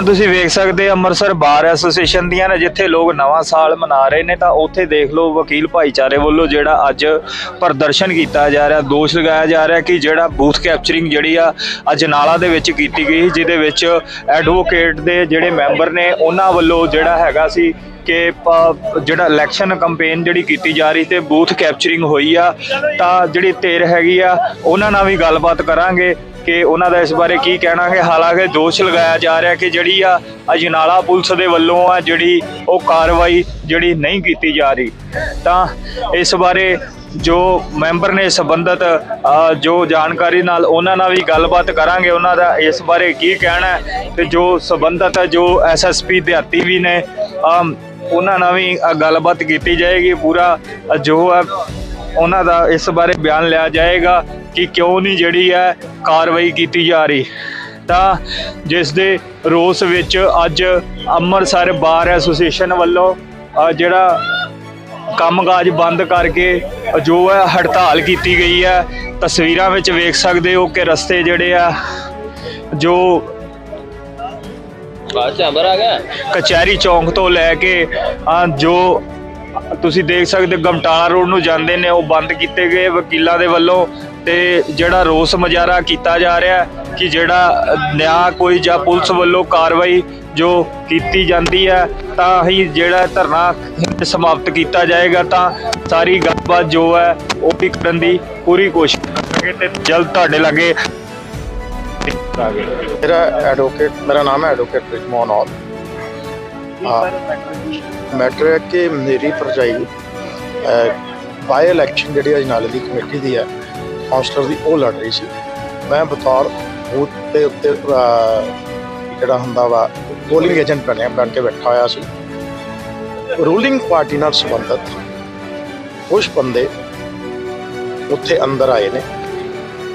ਤੁਸੀਂ ਵੇਖ ਸਕਦੇ ਹੋ ਅੰਮ੍ਰਿਤਸਰ ਬਾਰ ਐਸੋਸੀਏਸ਼ਨ ਦੀਆਂ ਨੇ, ਜਿੱਥੇ ਲੋਕ ਨਵਾਂ ਸਾਲ ਮਨਾ ਰਹੇ ਨੇ, ਤਾਂ ਉੱਥੇ ਦੇਖ ਲਓ ਵਕੀਲ ਭਾਈਚਾਰੇ ਵੱਲੋਂ ਜਿਹੜਾ ਅੱਜ ਪ੍ਰਦਰਸ਼ਨ ਕੀਤਾ ਜਾ ਰਿਹਾ, ਦੋਸ਼ ਲਗਾਇਆ ਜਾ ਰਿਹਾ ਕਿ ਜਿਹੜਾ ਬੂਥ ਕੈਪਚਰਿੰਗ ਜਿਹੜੀ ਆ ਅਜਨਾਲਾ ਦੇ ਵਿੱਚ ਕੀਤੀ ਗਈ ਜਿਹਦੇ ਵਿੱਚ ਐਡਵੋਕੇਟ ਦੇ ਜਿਹੜੇ ਮੈਂਬਰ ਨੇ, ਉਹਨਾਂ ਵੱਲੋਂ ਜਿਹੜਾ ਹੈਗਾ ਸੀ ਕਿ ਪ- ਜਿਹੜਾ ਇਲੈਕਸ਼ਨ ਕੈਂਪੇਨ ਜਿਹੜੀ ਕੀਤੀ ਜਾ ਰਹੀ ਤੇ ਬੂਥ ਕੈਪਚਰਿੰਗ ਹੋਈ ਆ, ਤਾਂ ਜਿਹੜੀ ਧਿਰ ਹੈਗੀ ਆ, ਉਹਨਾਂ ਨਾਲ ਵੀ ਗੱਲਬਾਤ ਕਰਾਂਗੇ। ਕਿ ਉਹਨਾਂ ਦਾ ਇਸ ਬਾਰੇ ਕੀ ਕਹਿਣਾ ਹੈ ਹਾਲਾਂਕਿ ਦੋਸ਼ ਲਗਾਇਆ ਜਾ ਰਿਹਾ ਕਿ ਜਿਹੜੀ ਆ ਅਜਨਾਲਾ ਪੁਲਿਸ ਦੇ ਵੱਲੋਂ ਆ ਜਿਹੜੀ ਉਹ ਕਾਰਵਾਈ ਜਿਹੜੀ ਨਹੀਂ ਕੀਤੀ ਜਾ ਰਹੀ। ਤਾਂ ਇਸ ਬਾਰੇ ਜੋ ਮੈਂਬਰ ਨੇ ਸੰਬੰਧਤ ਜੋ ਜਾਣਕਾਰੀ ਨਾਲ ਉਹਨਾਂ ਨਾਲ ਵੀ ਗੱਲਬਾਤ ਕਰਾਂਗੇ, ਉਹਨਾਂ ਦਾ ਇਸ ਬਾਰੇ ਕੀ ਕਹਿਣਾ ਹੈ ਤੇ ਜੋ ਸੰਬੰਧਤ ਜੋ ਐਸਐਸਪੀ ਦਿਹਾਤੀ ਵੀ ਨੇ ਉਹਨਾਂ ਨਾਲ ਵੀ ਗੱਲਬਾਤ ਕੀਤੀ ਜਾਏਗੀ, ਪੂਰਾ ਜੋ ਹੈ ਉਹਨਾਂ ਦਾ ਇਸ ਬਾਰੇ ਬਿਆਨ ਲਿਆ ਜਾਏਗਾ। ਕਿ ਕਿਉਂ ਨਹੀਂ ਜਿਹੜੀ ਹੈ ਕਾਰਵਾਈ ਕੀਤੀ ਜਾ ਰਹੀ। ਤਾਂ ਜਿਸ ਦੇ ਰੋਸ ਵਿੱਚ ਅੱਜ ਅੰਮ੍ਰਿਤਸਰ ਬਾਰ ਐਸੋਸੀਏਸ਼ਨ ਵੱਲੋਂ ਜਿਹੜਾ ਕੰਮਕਾਜ ਬੰਦ ਕਰਕੇ ਜੋ ਹੈ ਹੜਤਾਲ ਕੀਤੀ ਗਈ ਹੈ ਤਸਵੀਰਾਂ ਵਿੱਚ ਵੇਖ ਸਕਦੇ ਹੋ ਕਿ ਰਸਤੇ ਜਿਹੜੇ ਆ ਜੋ ਬਾਅਦ ਚਾਂਬਰ ਆ ਗਿਆ? ਕਚਹਿਰੀ ਚੌਂਕ ਤੋਂ ਲੈ ਕੇ ਜੋ ਤੁਸੀਂ ਦੇਖ ਸਕਦੇ ਗਮਟਾਲਾ ਰੋਡ ਨੂੰ ਜਾਂਦੇ ਨੇ ਉਹ ਬੰਦ ਕੀਤੇ ਗਏ ਵਕੀਲਾਂ ਦੇ ਵੱਲੋਂ। ਤੇ ਜਿਹੜਾ ਰੋਸ ਮੁਜ਼ਾਹਰਾ ਕੀਤਾ ਜਾ ਰਿਹਾ ਕਿ ਜਿਹੜਾ ਨਿਆਂ ਕੋਈ ਜਾਂ ਪੁਲਿਸ ਵੱਲੋਂ ਕਾਰਵਾਈ ਜੋ ਕੀਤੀ ਜਾਂਦੀ ਹੈ, ਤਾਂ ਹੀ ਜਿਹੜਾ ਧਰਨਾ ਸਮਾਪਤ ਕੀਤਾ ਜਾਏਗਾ, ਤਾਂ ਸਾਰੀ ਗੱਲਬਾਤ ਜੋ ਹੈ ਉਹ ਵੀ ਕਰਨ ਦੀ ਪੂਰੀ ਕੋਸ਼ਿਸ਼ ਕਰਾਂਗੇ ਤੇ ਜਲਦ ਤੁਹਾਡੇ ਲਾਗੇ ਮੇਰਾ ਐਡਵੋਕੇਟ ਮੇਰਾ ਨਾਮ ਹੈ ਐਡਵੋਕੇਟ ਰਿਜਮੋਨ ਔਰ। ਮੈਟਰ ਹੈ ਕਿ ਮੇਰੀ ਭਰਜਾਈ ਬਾਈ ਇਲੈਕਸ਼ਨ ਜਿਹੜੀ ਅਜਨਾਲੇ ਦੀ ਕਮੇਟੀ ਦੀ ਹੈ ਕਾਉਂਸਲਰ ਦੀ ਉਹ ਲੜ ਰਹੀ ਸੀ। ਮੈਂ ਬਤੌਰ ਬੂਥ ਦੇ ਉੱਤੇ ਜਿਹੜਾ ਹੁੰਦਾ ਵਾ ਪੋਲਿੰਗ ਏਜੰਟ ਬਣਿਆ, ਬਣ ਕੇ ਬੈਠਾ ਹੋਇਆ ਸੀ। ਰੂਲਿੰਗ ਪਾਰਟੀ ਨਾਲ ਸੰਬੰਧਿਤ ਕੁਝ ਬੰਦੇ ਉੱਥੇ ਅੰਦਰ ਆਏ ਨੇ,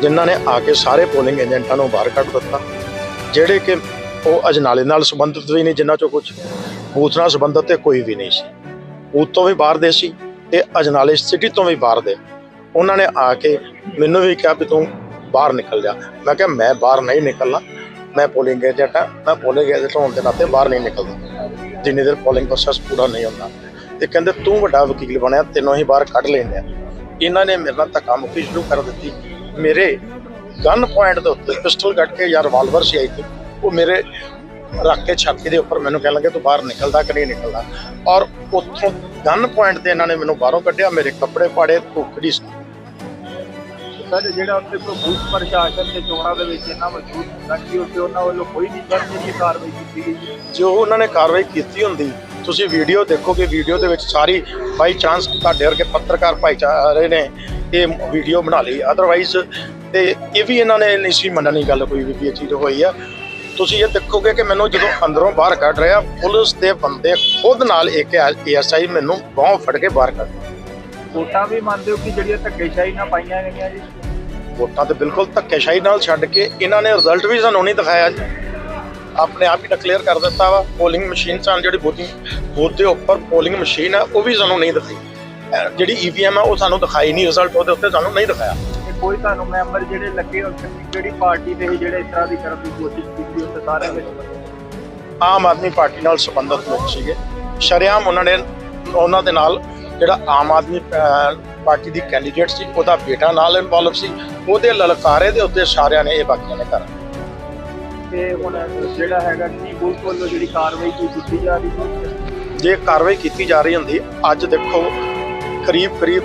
ਜਿਨ੍ਹਾਂ ਨੇ ਆ ਕੇ ਸਾਰੇ ਪੋਲਿੰਗ ਏਜੰਟਾਂ ਨੂੰ ਬਾਹਰ ਕੱਢ ਦਿੱਤਾ, ਜਿਹੜੇ ਕਿ ਉਹ ਅਜਨਾਲੇ ਨਾਲ ਸੰਬੰਧਿਤ ਵੀ ਨਹੀਂ, ਜਿਨ੍ਹਾਂ ਚੋਂ ਕੁਝ ਬੂਥ ਨਾਲ ਸੰਬੰਧਿਤ ਤੇ ਕੋਈ ਵੀ ਨਹੀਂ ਸੀ। ਬੂਥ ਤੋਂ ਵੀ ਬਾਹਰ ਦੇ ਸੀ ਤੇ ਅਜਨਾਲੇ ਸਿਟੀ ਤੋਂ ਵੀ ਬਾਹਰ ਦੇ। ਉਹਨਾਂ ਨੇ ਆ ਕੇ ਮੈਨੂੰ ਵੀ ਕਿਹਾ ਵੀ ਤੂੰ ਬਾਹਰ ਨਿਕਲ ਜਾ। ਮੈਂ ਕਿਹਾ, ਮੈਂ ਬਾਹਰ ਨਹੀਂ ਨਿਕਲਣਾ। ਮੈਂ ਪੋਲਿੰਗ ਏਜੰਟ ਹਾਂ। ਮੈਂ ਪੋਲਿੰਗ ਏਜੰਟ ਹੋਣ ਦੇ ਨਾਤੇ ਬਾਹਰ ਨਹੀਂ ਨਿਕਲਦਾ। ਜਿੰਨੀ ਦੇਰ ਪੋਲਿੰਗ ਪ੍ਰੋਸੈਸ ਪੂਰਾ ਨਹੀਂ ਹੁੰਦਾ। ਤੇ ਕਹਿੰਦੇ, ਤੂੰ ਵੱਡਾ ਵਕੀਲ ਬਣਿਆ, ਤੈਨੂੰ ਹੀ ਬਾਹਰ ਕੱਢ ਲੈਂਦੇ ਆ ਇਹਨਾਂ ਨੇ ਮੇਰੇ ਨਾਲ ਧੱਕਾ ਮੁੱਕੀ ਸ਼ੁਰੂ ਕਰ ਦਿੱਤੀ। ਮੇਰੇ ਗਨ ਪੁਆਇੰਟ ਦੇ ਉੱਤੇ ਪਿਸਟਲ ਕੱਢ ਕੇ ਜਾਂ ਰਿਵਾਲਵਰ ਸੀ ਆਈ ਸੀ ਉਹ ਮੇਰੇ ਰੱਖ ਕੇ ਛਾਤੀ ਦੇ ਉੱਪਰ ਮੈਨੂੰ ਕਹਿਣ ਲੱਗੇ, ਤੂੰ ਬਾਹਰ ਨਿਕਲਦਾ ਕਿ ਨਹੀਂ ਨਿਕਲਦਾ? ਔਰ ਉੱਥੋਂ ਗਨ ਪੁਆਇੰਟ ਤੇ ਇਹਨਾਂ ਨੇ ਮੈਨੂੰ ਬਾਹਰੋਂ ਕੱਢਿਆ। ਮੇਰੇ ਕੱਪੜੇ ਪਾੜੇ ਧੁੱਕੜੀ ਸੀ। ਸਰ, ਜਿਹੜਾ ਉੱਥੇ ਕੋਈ ਪ੍ਰਸ਼ਾਸਨ ਦੇ ਚੋਣਾਂ ਦੇ ਵਿੱਚ ਇਹਨਾਂ ਮੌਜੂਦ ਹੁੰਦਾ ਕਿ ਉੱਥੇ ਉਹਨਾਂ ਵੱਲੋਂ ਕੋਈ ਨਹੀਂ ਜਿਹੜੀ ਕਾਰਵਾਈ ਕੀਤੀ ਗਈ ਜੋ ਉਹਨਾਂ ਨੇ ਕਾਰਵਾਈ ਕੀਤੀ ਹੁੰਦੀ, ਤੁਸੀਂ ਵੀਡੀਓ ਦੇਖੋਗੇ, ਵੀਡੀਓ ਦੇ ਵਿੱਚ ਸਾਰੀ ਬਾਈ ਚਾਂਸ ਤੁਹਾਡੇ ਵਰਗੇ ਪੱਤਰਕਾਰ ਭਾਈਚਾਰੇ ਨੇ ਇਹ ਵੀਡੀਓ ਬਣਾ ਲਈ। ਅਦਰਵਾਈਜ਼ ਤੇ ਇਹ ਵੀ ਇਹਨਾਂ ਨੇ ਨਹੀਂ ਸੀ ਮੰਨਣੀ ਗੱਲ ਕੋਈ ਵੀ ਵੀ ਇਹ ਚੀਜ਼ ਹੋਈ ਆ। ਤੁਸੀਂ ਇਹ ਦੇਖੋਗੇ ਕਿ ਮੈਨੂੰ ਜਦੋਂ ਅੰਦਰੋਂ ਬਾਹਰ ਕੱਢ ਰਿਹਾ, ਪੁਲਿਸ ਦੇ ਬੰਦੇ ਖੁਦ ਨਾਲ ਇੱਕ ਏਐਸਆਈ ਮੈਨੂੰ ਬਾਹੋਂ ਫੜ ਕੇ ਬਾਹਰ ਕੱਢ ਵੋਟਾਂ ਵੀ ਮੰਨਦੇ ਹੋ ਕਿ ਜਿਹੜੀਆਂ ਧੱਕੇਸ਼ਾਹੀ ਨਾਲ ਪਾਈਆਂ ਗਈਆਂ ਜੀ? ਵੋਟਾਂ ਤੇ ਬਿਲਕੁਲ ਧੱਕੇਸ਼ਾਹੀ ਨਾਲ ਛੱਡ ਕੇ ਇਹਨਾਂ ਨੇ ਰਿਜ਼ਲਟ ਵੀ ਸਾਨੂੰ ਨਹੀਂ ਦਿਖਾਇਆ ਜੀ। ਆਪਣੇ ਆਪ ਹੀ ਡਿਕਲੇਅਰ ਕਰ ਦਿੱਤਾ ਵਾ ਪੋਲਿੰਗ ਮਸ਼ੀਨ ਸਾਨੂੰ ਜਿਹੜੀ ਵੋਟਿੰਗ ਬੂਥ ਦੇ ਉੱਪਰ ਪੋਲਿੰਗ ਮਸ਼ੀਨ ਹੈ ਉਹ ਵੀ ਸਾਨੂੰ ਨਹੀਂ ਦਿਖਾਈ। ਜਿਹੜੀ ਈਵੀਐਮ ਹੈ ਉਹ ਸਾਨੂੰ ਦਿਖਾਈ ਨਹੀਂ ਰਿਜ਼ਲਟ ਉਹਦੇ ਉੱਤੇ ਸਾਨੂੰ ਨਹੀਂ ਦਿਖਾਇਆ। ਕੋਈ ਤੁਹਾਨੂੰ ਮੈਂਬਰ ਜਿਹੜੇ ਲੱਗੇ ਹੋ ਕਿਹੜੀ ਪਾਰਟੀ ਦੇ ਜਿਹੜੇ ਇਸ ਤਰ੍ਹਾਂ ਦੀ ਕਰਨ ਦੀ ਕੋਸ਼ਿਸ਼ ਕੀਤੀ ਉੱਥੇ ਸਾਰੇ ਵਿੱਚ? ਆਮ ਆਦਮੀ ਪਾਰਟੀ ਨਾਲ ਸੰਬੰਧਿਤ ਲੋਕ ਸੀਗੇ। ਸ਼ਰੇਆਮ ਉਹਨਾਂ ਨੇ ਉਹਨਾਂ ਦੇ ਨਾਲ ਜਿਹੜਾ ਆਮ ਆਦਮੀ ਪਾਰਟੀ ਦੀ ਕੈਂਡੀਡੇਟ ਸੀ ਉਹਦਾ ਬੇਟਾ ਨਾਲ ਇਨਵੋਲਵ ਸੀ ਉਹਦੇ ਲਲਕਾਰੇ ਦੇ ਉੱਤੇ ਸਾਰਿਆਂ ਨੇ ਇਹ ਬਾਕੀਆਂ ਨੇ ਕਰ ਤੇ ਹੁਣ ਜਿਹੜਾ ਹੈਗਾ ਕੀ ਪੁਲਿਸ ਵੱਲੋਂ ਜਿਹੜੀ ਕਾਰਵਾਈ ਕੀਤੀ ਜਾ ਰਹੀ ਹੈ? ਜੇ ਕਾਰਵਾਈ ਕੀਤੀ ਜਾ ਰਹੀ ਹੁੰਦੀ ਅੱਜ ਦੇਖੋ ਕਰੀਬ ਕਰੀਬ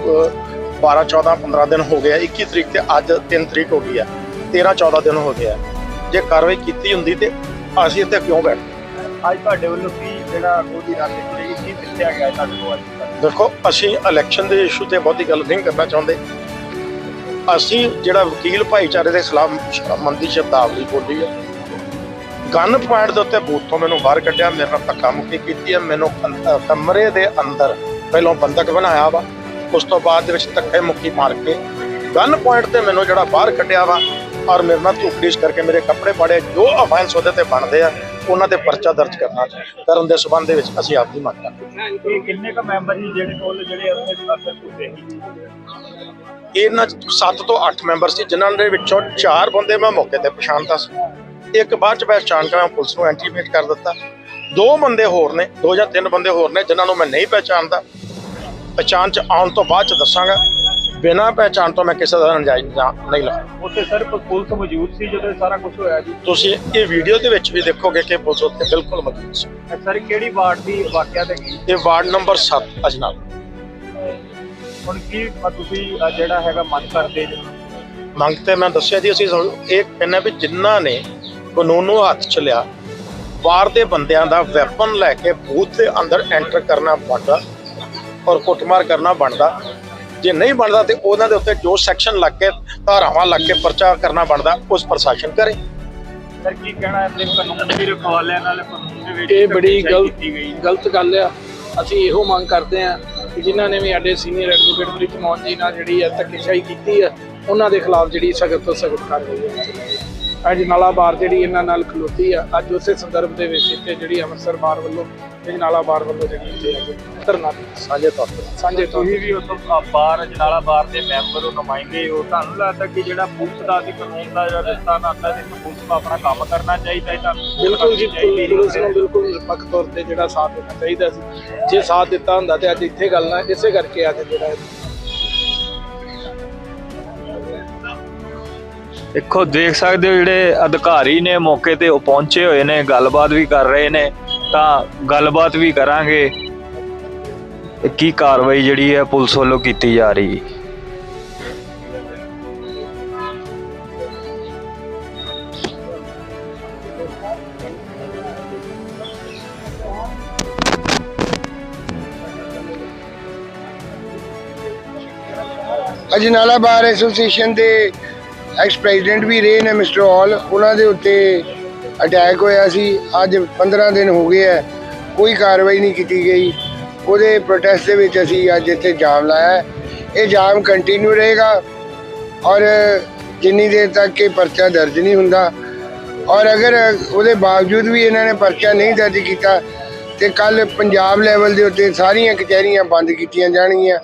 12 14 15 ਦਿਨ ਹੋ ਗਏ ਆ 21 ਤਰੀਕ ਤੇ ਅੱਜ 3 ਤਰੀਕ ਹੋ ਗਈ ਆ 13 14 ਦਿਨ ਹੋ ਗਏ ਆ। ਜੇ ਕਾਰਵਾਈ ਕੀਤੀ ਹੁੰਦੀ ਤੇ ਅਸੀਂ ਇੱਥੇ ਕਿਉਂ ਬੈਠਦੇ ਅੱਜ ਤੁਹਾਡੇ ਵੱਲੋਂ ਕੀ ਜਿਹੜਾ ਉਹਦੀ ਰਾਜਨੀਤੀ ਕੀ ਦੱਸਿਆ ਗਿਆ ਤੁਹਾਡੇ ਕੋਲ ਅੱਜ? ਦੇਖੋ, ਅਸੀਂ ਇਲੈਕਸ਼ਨ ਦੇ ਇਸ਼ੂ ਤੇ ਬਹੁਤੀ ਗੱਲ ਨਹੀਂ ਕਰਨਾ ਚਾਹੁੰਦੇ। ਅਸੀਂ ਜਿਹੜਾ ਵਕੀਲ ਭਾਈਚਾਰੇ ਦੇ ਖਿਲਾਫ ਮੰਦੀ ਸ਼ਬਦਾਵਲੀ ਬੋਲੀ ਹੈ। ਗਨ ਪੁਆਇੰਟ ਦੇ ਉੱਤੇ ਬੂਥ ਤੋਂ ਮੈਨੂੰ ਬਾਹਰ ਕੱਢਿਆ, ਮੇਰੇ ਨਾਲ ਧੱਕਾ ਮੁੱਕੀ ਕੀਤੀ ਹੈ। ਮੈਨੂੰ ਕਮਰੇ ਦੇ ਅੰਦਰ ਪਹਿਲਾਂ ਬੰਦਕ ਬਣਾਇਆ ਵਾ। ਉਸ ਤੋਂ ਬਾਅਦ ਦੇ ਵਿੱਚ ਧੱਕੇ ਮੁੱਕੀ ਮਾਰ ਕੇ। ਗਨ ਪੁਆਇੰਟ ਤੇ ਮੈਨੂੰ ਜਿਹੜਾ ਬਾਹਰ ਕੱਢਿਆ ਵਾ ਔਰ ਮੇਰੇ ਨਾਲ ਧੂਕੜੀਸ਼ ਕਰਕੇ ਮੇਰੇ ਕੱਪੜੇ ਪਾੜੇ ਜੋ ਅਫੈਂਸ ਉਹਦੇ ਤੇ ਬਣਦੇ ਆ ਉਹਨਾਂ ਤੇ ਪਰਚਾ ਦਰਜ ਕਰਨਾ ਕਰਨ ਦੇ ਸਬੰਧ ਦੇ ਵਿੱਚ ਅਸੀਂ ਆਪਦੀ ਮੰਗ ਕਰਦੇ ਕਿੰਨੇ ਕ ਮੈਂਬਰ ਜੀ ਜਿਹੜੇ ਕੋਲ ਜਿਹੜੇ ਇਹਨਾਂ 7 ਤੋਂ 8 ਮੈਂਬਰ ਸੀ ਜਿਨ੍ਹਾਂ ਦੇ ਵਿੱਚੋਂ 4 ਬੰਦੇ ਮੈਂ ਮੌਕੇ ਤੇ ਪਛਾਣਦਾ ਸੀ। ਇੱਕ ਬਾਅਦ ਚ ਪਹਿਚਾਣ ਕੇ ਮੈਂ ਪੁਲਿਸ ਨੂੰ ਐਂਟੀਮੇਟ ਕਰ ਦਿੱਤਾ। ਦੋ ਬੰਦੇ ਹੋਰ ਨੇ ਦੋ ਜਾਂ ਤਿੰਨ ਬੰਦੇ ਹੋਰ ਨੇ ਜਿਨ੍ਹਾਂ ਨੂੰ ਮੈਂ ਨਹੀਂ ਪਹਿਚਾਣਦਾ। ਪਹਿਚਾਣ ਚ ਆਉਣ ਤੋਂ ਬਾਅਦ ਚ ਦੱਸਾਂਗਾ। ਬਿਨਾਂ ਪਹਿਚਾਣ ਤੋਂ ਮੈਂ ਕਿਸੇ ਦਾ ਨਜਾਇਜ਼ ਇਲਜ਼ਾਮ ਨਹੀਂ ਲਾਉਂਦਾ। ਉੱਥੇ ਸਰ ਪੁਲਿਸ ਮੌਜੂਦ ਸੀ ਜਦੋਂ ਇਹ ਸਾਰਾ ਕੁਝ ਹੋਇਆ ਜੀ? ਤੁਸੀਂ ਇਹ ਵੀਡੀਓ ਦੇ ਵਿੱਚ ਵੀ ਦੇਖੋਗੇ ਕਿ ਪੁਲਿਸ ਉੱਥੇ ਬਿਲਕੁਲ ਮੌਜੂਦ ਸੀ। ਸਰ ਕਿਹੜੀ ਵਾਰਡ ਦੀ ਵਾਕਿਆ ਤੇ ਕੀ ਇਹ ਵਾਰਡ ਨੰਬਰ 7 ਅਜਨਾਲ। ਹੁਣ ਕੀ ਤੁਸੀਂ ਜਿਹੜਾ ਹੈਗਾ ਮੰਨ ਕਰਦੇ ਜੀ? ਮੰਗ ਤੇ ਮੈਂ ਦੱਸਿਆ ਜੀ ਅਸੀਂ ਇਹ ਕਹਿੰਦੇ ਵੀ ਜਿਨ੍ਹਾਂ ਨੇ ਕਾਨੂੰਨ ਨੂੰ ਹੱਥ ਚ ਲਿਆ ਬਾਹਰ ਦੇ ਬੰਦਿਆਂ ਦਾ ਵੈਪਨ ਲੈ ਕੇ ਬੂਥ ਦੇ ਅੰਦਰ ਐਂਟਰ ਕਰਨਾ ਬਣਦਾ ਔਰ ਕੁੱਟਮਾਰ ਕਰਨਾ ਬਣਦਾ ਜੇ ਨਹੀਂ ਬਣਦਾ ਤੇ ਉਹਨਾਂ ਦੇ ਉੱਤੇ ਜੋ ਸੈਕਸ਼ਨ ਲੱਗ ਕੇ ਧਾਰਾਵਾਂ ਲੱਗ ਕੇ ਪਰਚਾ ਕਰਨਾ ਬਣਦਾ ਉਸ ਪ੍ਰਸ਼ਾਸਨ ਕਰੇ। ਸਰ ਕੀ ਕਹਿਣਾ ਹੈ ਤੇ ਕਾਨੂੰਨ ਦੀ ਰਖਵਾਲਿਆਂ ਨਾਲ? ਕਾਨੂੰਨ ਦੇ ਵਿੱਚ ਇਹ ਬੜੀ ਗਲਤ ਗਲਤ ਗੱਲ ਆ। ਅਸੀਂ ਇਹੋ ਮੰਗ ਕਰਦੇ ਆ ਕਿ ਜਿਨ੍ਹਾਂ ਨੇ ਵੀ ਸਾਡੇ senior advocate bridge Mohan ji ਨਾਲ ਜਿਹੜੀ ਹੈ ਧੱਕੇਸ਼ਾਹੀ ਕੀਤੀ ਆ ਉਹਨਾਂ ਦੇ ਖਿਲਾਫ ਜਿਹੜੀ ਸਖਤ ਤੋਂ ਸਖਤ ਕਾਰਵਾਈ ਹੋਣੀ ਚਾਹੀਦੀ ਹੈ ਅੱਜ ਨਾਲਾ ਬਾਰ ਜਿਹੜੀ ਇਹਨਾਂ ਨਾਲ ਖਲੋਤੀ ਆ ਅੱਜ ਉਸੇ ਸੰਦਰਭ ਦੇ ਵਿੱਚ ਇੱਥੇ ਜਿਹੜੀ ਅੰਮ੍ਰਿਤਸਰ ਬਾਰ ਵੱਲੋਂ ਤੇ ਨਾਲਾ ਬਾਰ ਵੱਲੋਂ ਜਿਹੜੀ ਇੱਥੇ ਅੱਜ ਧਰਨਾ ਦਿੱਤਾ। ਸਾਂਝੇ ਤੌਰ ਤੇ ਸਾਂਝੇ ਤੌਰ ਤੁਸੀਂ ਵੀ ਉਦੋਂ ਅ, ਬਾਹਰ ਜਨਾਲਾ ਬਾਰ ਦੇ ਮੈਂਬਰ ਹੋ ਨੁਮਾਇੰਦੇ ਹੋ ਤੁਹਾਨੂੰ ਲੱਗਦਾ ਕਿ ਜਿਹੜਾ ਪੁਲਿਸ ਦਾ ਤੇ ਕਾਨੂੰਨ ਦਾ ਜਿਹੜਾ ਰਿਸ਼ਤਾ ਨਾਤਾ ਤੇ ਪੁਲਿਸ ਨੂੰ ਆਪਣਾ ਕੰਮ ਕਰਨਾ ਚਾਹੀਦਾ ਹੈ ਤੁਹਾਨੂੰ ਬਿਲਕੁਲ ਜੀ। ਪੁਲਿਸ ਨੂੰ ਬਿਲਕੁਲ ਨਿਰਪੱਖ ਤੌਰ ਤੇ ਜਿਹੜਾ ਸਾਥ ਦੇਣਾ ਚਾਹੀਦਾ ਸੀ ਜੇ ਸਾਥ ਦਿੱਤਾ ਹੁੰਦਾ ਤੇ ਅੱਜ ਇੱਥੇ ਗੱਲ ਨਾ ਇਸੇ ਕਰਕੇ ਅੱਜ ਜਿਹੜਾ ਦੇਖੋ, ਦੇਖ ਸਕਦੇ ਹੋ ਜਿਹੜੇ ਅਧਿਕਾਰੀ ਨੇ ਮੌਕੇ ਤੇ ਉਹ ਪਹੁੰਚੇ ਹੋਏ ਨੇ, ਗੱਲਬਾਤ ਵੀ ਕਰ ਰਹੇ ਨੇ, ਤਾਂ ਗੱਲਬਾਤ ਵੀ ਕਰਾਂਗੇ ਕੀ ਕਾਰਵਾਈ ਜਿਹੜੀ ਹੈ ਪੁਲਿਸ ਵੱਲੋਂ ਕੀਤੀ ਜਾ ਰਹੀ ਹੈ। ਅਜਨਾਲਾ ਬਾਰ ਐਸੋਸੀਏਸ਼ਨ ਦੇ ਐਕਸ ਪ੍ਰੈਜ਼ੀਡੈਂਟ ਵੀ ਰਹੇ ਨੇ ਮਿਸਟਰ ਔਲ ਉਹਨਾਂ ਦੇ ਉੱਤੇ ਅਟੈਕ ਹੋਇਆ ਸੀ। ਅੱਜ 15 ਦਿਨ ਹੋ ਗਏ ਹੈ। ਕੋਈ ਕਾਰਵਾਈ ਨਹੀਂ ਕੀਤੀ ਗਈ। ਉਹਦੇ ਪ੍ਰੋਟੈਸਟ ਦੇ ਵਿੱਚ ਅਸੀਂ ਅੱਜ ਇੱਥੇ ਜਾਮ ਲਾਇਆ ਇਹ ਜਾਮ ਕੰਟੀਨਿਊ ਰਹੇਗਾ। ਔਰ ਜਿੰਨੀ ਦੇਰ ਤੱਕ ਇਹ ਪਰਚਾ ਦਰਜ ਨਹੀਂ ਹੁੰਦਾ। ਔਰ ਅਗਰ ਉਹਦੇ ਬਾਵਜੂਦ ਵੀ ਇਹਨਾਂ ਨੇ ਪਰਚਾ ਨਹੀਂ ਦਰਜ ਕੀਤਾ, ਤੇ ਕੱਲ ਪੰਜਾਬ ਲੈਵਲ ਦੇ ਉੱਤੇ ਸਾਰੀਆਂ ਕਚਹਿਰੀਆਂ ਬੰਦ ਕੀਤੀਆਂ ਜਾਣਗੀਆਂ।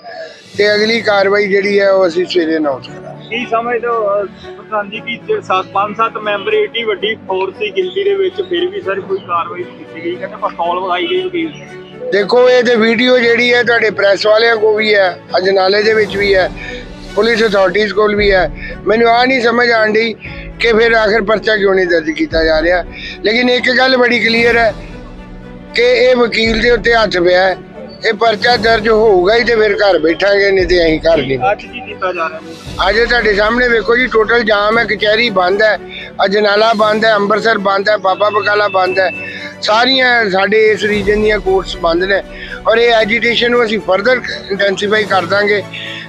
ਤੇ ਅਗਲੀ ਕਾਰਵਾਈ ਜਿਹੜੀ ਹੈ, ਉਹ ਅਸੀਂ ਸਵੇਰੇ ਅਨਾਉਂਸ ਕਰਾਂਗੇ। ਕੀ ਸਮਝਦੇ ਹੋ? ਪ੍ਰਧਾਨ ਜੀ, ਕਿ ਪੰਜ, ਸੱਤ ਮੈਂਬਰ ਏਡੀ ਵੱਡੀ ਫੋਰਸ ਦੀ ਗਿਣਤੀ ਦੇ ਵਿੱਚ, ਫਿਰ ਵੀ ਸਰ ਕੋਈ ਕਾਰਵਾਈ ਨਹੀਂ ਕੀਤੀ ਗਈ। ਕਹਿੰਦੇ ਪਸਤੌਲ ਵਗਾਈ ਗਈ ਵਕੀਲ ਦੇਖੋ, ਇਹ ਤੇ ਵੀਡੀਓ ਜਿਹੜੀ ਹੈ ਤੁਹਾਡੇ ਪ੍ਰੈਸ ਵਾਲਿਆਂ ਕੋਲ ਵੀ ਹੈ ਅਜਨਾਲੇ ਦੇ ਵਿੱਚ ਵੀ ਹੈ ਪੁਲਿਸ ਅਥਾਰਟੀਜ਼ ਕੋਲ ਵੀ ਹੈ। ਮੈਨੂੰ ਆ ਨਹੀਂ ਸਮਝ ਆਣ ਡਈ ਕਿ ਫਿਰ ਆਖਰ ਪਰਚਾ ਕਿਉਂ ਨਹੀਂ ਦਰਜ ਕੀਤਾ ਜਾ ਰਿਹਾ। ਲੇਕਿਨ ਇੱਕ ਗੱਲ ਬੜੀ ਕਲੀਅਰ ਹੈ ਕਿ ਇਹ ਵਕੀਲ ਦੇ ਉੱਤੇ ਹੱਥ ਪਿਆ ਹੈ। ਇਹ ਪਰਚਾ ਦਰਜ ਹੋਊਗਾ ਹੀ ਤੇ ਫਿਰ ਘਰ ਬੈਠਾਂਗੇ ਨਹੀਂ ਤੇ ਅਸੀਂ ਘਰ ਨਹੀਂ ਅੱਜ ਕੀ ਕੀਤਾ ਜਾ ਰਿਹਾ? ਹੈ ਅੱਜ ਤੁਹਾਡੇ ਸਾਹਮਣੇ ਵੇਖੋ ਜੀ ਟੋਟਲ ਜਾਮ ਹੈ ਕਚਹਿਰੀ ਬੰਦ ਹੈ ਅਜਨਾਲਾ ਬੰਦ ਹੈ ਅੰਮ੍ਰਿਤਸਰ ਬੰਦ ਹੈ ਬਾਬਾ ਬਕਾਲਾ ਬੰਦ ਹੈ। ਸਾਰੀਆਂ ਸਾਡੇ ਇਸ ਰੀਜਨ ਦੀਆਂ ਕੋਰਟਸ ਬੰਦ ਨੇ ਔਰ ਇਹ ਐਜੀਟੇਸ਼ਨ ਨੂੰ ਅਸੀਂ ਫਰਦਰ ਇੰਟੈਂਸੀਫਾਈ ਕਰ ਦਾਂਗੇ।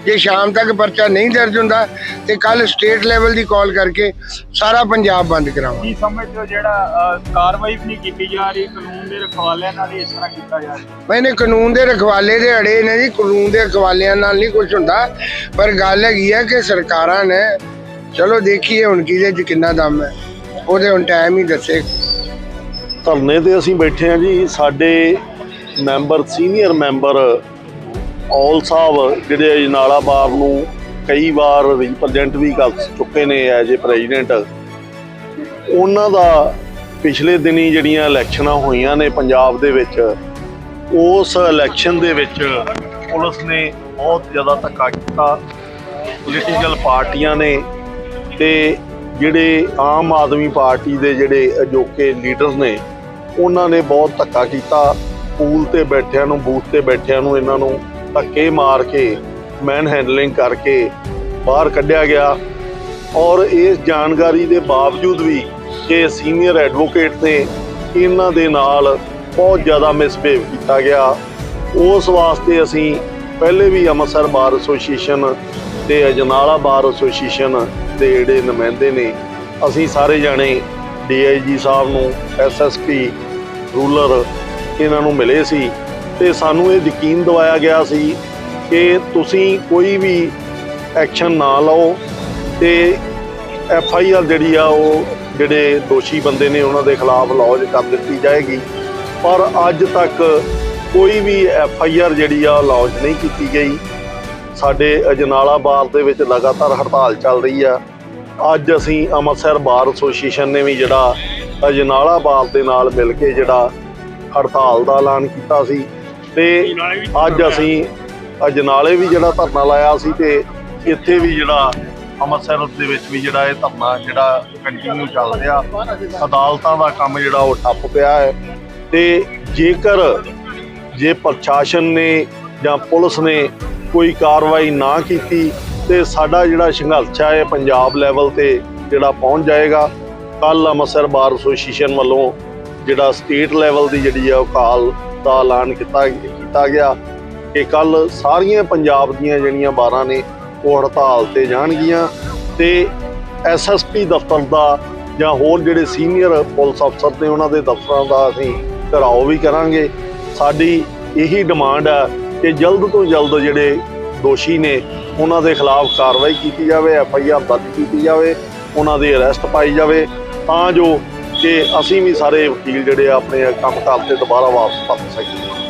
ਜੇ ਸ਼ਾਮ ਤੱਕ ਪਰਚਾ ਨਹੀਂ ਦਰਜ ਹੁੰਦਾ ਤੇ ਕੱਲ ਸਟੇਟ ਲੈਵਲ ਦੀ ਕਾਲ ਕਰਕੇ ਸਾਰਾ ਪੰਜਾਬ ਬੰਦ ਕਰਾਵਾਂਗੇ। ਕੀ ਸਮਝਦੇ ਹੋ ਜਿਹੜਾ ਕਾਰਵਾਈ ਵੀ ਨਹੀਂ ਕੀਤੀ ਜਾ ਰਹੀ ਕਾਨੂੰਨ ਦੇ ਰਖਵਾਲਿਆਂ ਨਾਲ ਇਸ ਤਰ੍ਹਾਂ ਕੀਤਾ ਜਾ ਰਿਹਾ? ਮੈਨੇ ਕਾਨੂੰਨ ਦੇ ਰਖਵਾਲੇ ਦੇ ਅੜੇ ਨੇ ਜੀ ਕਾਨੂੰਨ ਦੇ ਰਖਵਾਲਿਆਂ ਨਾਲ ਨਹੀਂ ਕੁਝ ਹੁੰਦਾ। ਪਰ ਗੱਲ ਹੈਗੀ ਹੈ ਕਿ ਸਰਕਾਰਾਂ ਨੇ ਚਲੋ ਦੇਖੀਏ ਹੁਣ ਕਿਹਦੇ 'ਚ ਕਿੰਨਾ ਦਮ ਹੈ। ਉਹਦੇ ਹੁਣ ਟਾਈਮ ਹੀ ਦੱਸੇ। ਧਰਨੇ ਤੇ ਅਸੀਂ ਬੈਠੇ ਹਾਂ ਜੀ ਸਾਡੇ ਮੈਂਬਰ ਸੀਨੀਅਰ ਮੈਂਬਰ ਔਲ ਸਾਹਿਬ ਜਿਹੜੇ ਅਜਨਾਲਾ ਬਾਰ ਨੂੰ ਕਈ ਵਾਰ ਰਿਪਰੈਜ਼ੈਂਟ ਵੀ ਕਰ ਚੁੱਕੇ ਨੇ ਐਜ ਏ ਪ੍ਰੈਜ਼ੀਡੈਂਟ ਉਹਨਾਂ ਦਾ ਪਿਛਲੇ ਦਿਨੀ ਜਿਹੜੀਆਂ ਇਲੈਕਸ਼ਨਾਂ ਹੋਈਆਂ ਨੇ ਪੰਜਾਬ ਦੇ ਵਿੱਚ, ਉਸ ਇਲੈਕਸ਼ਨ ਦੇ ਵਿੱਚ ਪੁਲਿਸ ਨੇ ਬਹੁਤ ਜ਼ਿਆਦਾ ਧੱਕਾ ਕੀਤਾ। ਪੋਲੀਟੀਕਲ ਪਾਰਟੀਆਂ ਨੇ ਤੇ ਜਿਹੜੇ ਆਮ ਆਦਮੀ ਪਾਰਟੀ ਦੇ ਜਿਹੜੇ ਅਜੋਕੇ ਲੀਡਰਸ ਨੇ, ਉਹਨਾਂ ਨੇ ਬਹੁਤ ਧੱਕਾ ਕੀਤਾ। ਪੂਲ ਤੇ ਬੈਠਿਆਂ ਨੂੰ, ਬੂਥ ਤੇ ਬੈਠਿਆਂ ਨੂੰ, ਇਹਨਾਂ ਨੂੰ ਧੱਕੇ ਮਾਰ ਕੇ ਮੈਨ ਹੈਂਡਲਿੰਗ ਕਰਕੇ ਬਾਹਰ ਕੱਢਿਆ ਗਿਆ। ਔਰ ਇਸ ਜਾਣਕਾਰੀ ਦੇ ਬਾਵਜੂਦ ਵੀ ਕਿ ਸੀਨੀਅਰ ਐਡਵੋਕੇਟ ਨੇ ਇਹਨਾਂ ਦੇ ਨਾਲ ਬਹੁਤ ਜ਼ਿਆਦਾ ਮਿਸਬਿਹੇਵ ਕੀਤਾ ਗਿਆ। ਉਸ ਵਾਸਤੇ ਅਸੀਂ ਪਹਿਲੇ ਵੀ ਅੰਮ੍ਰਿਤਸਰ ਬਾਰ ਐਸੋਸੀਏਸ਼ਨ ਤੇ ਅਜਨਾਲਾ ਬਾਰ ਐਸੋਸੀਏਸ਼ਨ ਦੇ ਜਿਹੜੇ ਨੁਮਾਇੰਦੇ ਨੇ, ਅਸੀਂ ਸਾਰੇ ਜਾਣੇ ਡੀਆਈਜੀ ਸਾਹਿਬ ਨੂੰ ਐਸਐਸਪੀ ਰੂਲਰ ਇਹਨਾਂ ਨੂੰ ਮਿਲੇ ਸੀ। ਤੇ ਸਾਨੂੰ ਇਹ ਯਕੀਨ ਦਿਵਾਇਆ ਗਿਆ ਸੀ ਕਿ ਤੁਸੀਂ ਕੋਈ ਵੀ ਐਕਸ਼ਨ ਨਾ ਲਓ ਤੇ ਐਫ ਆਈ ਆਰ ਜਿਹੜੀ ਆ ਉਹ ਜਿਹੜੇ ਦੋਸ਼ੀ ਬੰਦੇ ਨੇ ਉਹਨਾਂ ਦੇ ਖਿਲਾਫ ਲੌਜ ਕਰ ਦਿੱਤੀ ਜਾਏਗੀ। ਪਰ ਅੱਜ ਤੱਕ ਕੋਈ ਵੀ ਐਫ ਆਈ ਆਰ ਜਿਹੜੀ ਆ ਲੌਜ ਨਹੀਂ ਕੀਤੀ ਗਈ। ਸਾਡੇ ਅਜਨਾਲਾ ਬਾਰ ਦੇ ਵਿੱਚ ਲਗਾਤਾਰ ਹੜਤਾਲ ਚੱਲ ਰਹੀ ਆ। ਅੱਜ ਅਸੀਂ ਅੰਮ੍ਰਿਤਸਰ ਬਾਰ ਐਸੋਸੀਏਸ਼ਨ ਨੇ ਵੀ ਜਿਹੜਾ ਅਜਨਾਲਾ ਬਾਲ ਦੇ ਨਾਲ ਮਿਲ ਕੇ ਜਿਹੜਾ ਹੜਤਾਲ ਦਾ ਐਲਾਨ ਕੀਤਾ ਸੀ। ਤੇ ਅੱਜ ਅਸੀਂ ਅਜਨਾਲੇ ਵੀ ਜਿਹੜਾ ਧਰਨਾ ਲਾਇਆ ਸੀ ਤੇ ਇੱਥੇ ਵੀ ਜਿਹੜਾ ਅੰਮ੍ਰਿਤਸਰ ਦੇ ਵਿੱਚ ਵੀ ਜਿਹੜਾ ਇਹ ਧਰਨਾ ਜਿਹੜਾ ਕੰਟੀਨਿਊ ਚੱਲ ਰਿਹਾ। ਅਦਾਲਤਾਂ ਦਾ ਕੰਮ ਜਿਹੜਾ ਉਹ ਠੱਪ ਪਿਆ ਹੈ ਤੇ ਜੇਕਰ ਜੇ ਪ੍ਰਸ਼ਾਸਨ ਨੇ ਜਾਂ ਪੁਲਿਸ ਨੇ ਕੋਈ ਕਾਰਵਾਈ ਨਾ ਕੀਤੀ ਤੇ ਸਾਡਾ ਜਿਹੜਾ ਸੰਘਰਸ਼ ਹੈ ਇਹ ਪੰਜਾਬ ਲੈਵਲ ਤੇ ਜਿਹੜਾ ਪਹੁੰਚ ਜਾਏਗਾ ਕੱਲ ਅੰਮ੍ਰਿਤਸਰ ਬਾਰ ਐਸੋਸੀਏਸ਼ਨ ਵੱਲੋਂ ਜਿਹੜਾ ਸਟੇਟ ਲੈਵਲ ਦੀ ਜਿਹੜੀ ਆ ਉਹ ਕਾਲ ਦਾ ਐਲਾਨ ਕੀਤਾ ਕੀਤਾ ਗਿਆ ਕਿ ਕੱਲ ਸਾਰੀਆਂ ਪੰਜਾਬ ਦੀਆਂ ਜਿਹੜੀਆਂ ਬਾਰਾਂ ਨੇ ਉਹ ਹੜਤਾਲ ਤੇ ਜਾਣਗੀਆਂ ਤੇ ਐਸਐਸਪੀ ਦਫ਼ਤਰ ਦਾ ਜਾਂ ਹੋਰ ਜਿਹੜੇ ਸੀਨੀਅਰ ਪੁਲਿਸ ਅਫਸਰ ਨੇ ਉਹਨਾਂ ਦੇ ਦਫ਼ਤਰਾਂ ਦਾ ਅਸੀਂ ਘਰਾਓ ਵੀ ਕਰਾਂਗੇ। ਸਾਡੀ ਇਹੀ ਡਿਮਾਂਡ ਹੈ ਕਿ ਜਲਦ ਤੋਂ ਜਲਦ ਜਿਹੜੇ ਦੋਸ਼ੀ ਨੇ ਉਹਨਾਂ ਦੇ ਖਿਲਾਫ ਕਾਰਵਾਈ ਕੀਤੀ ਜਾਵੇ ਐਫ ਆਈ ਆਰ ਦਰਜ ਕੀਤੀ ਜਾਵੇ, ਉਹਨਾਂ ਦੀ ਅਰੈਸਟ ਪਾਈ ਜਾਵੇ ਤਾਂ ਜੋ ਕਿ ਅਸੀਂ ਵੀ ਸਾਰੇ ਵਕੀਲ ਜਿਹੜੇ ਆ ਆਪਣੇ ਕੰਮ ਕਾਜ ਤੇ ਦੁਬਾਰਾ ਵਾਪਸ ਪਰਤ ਸਕੀਏ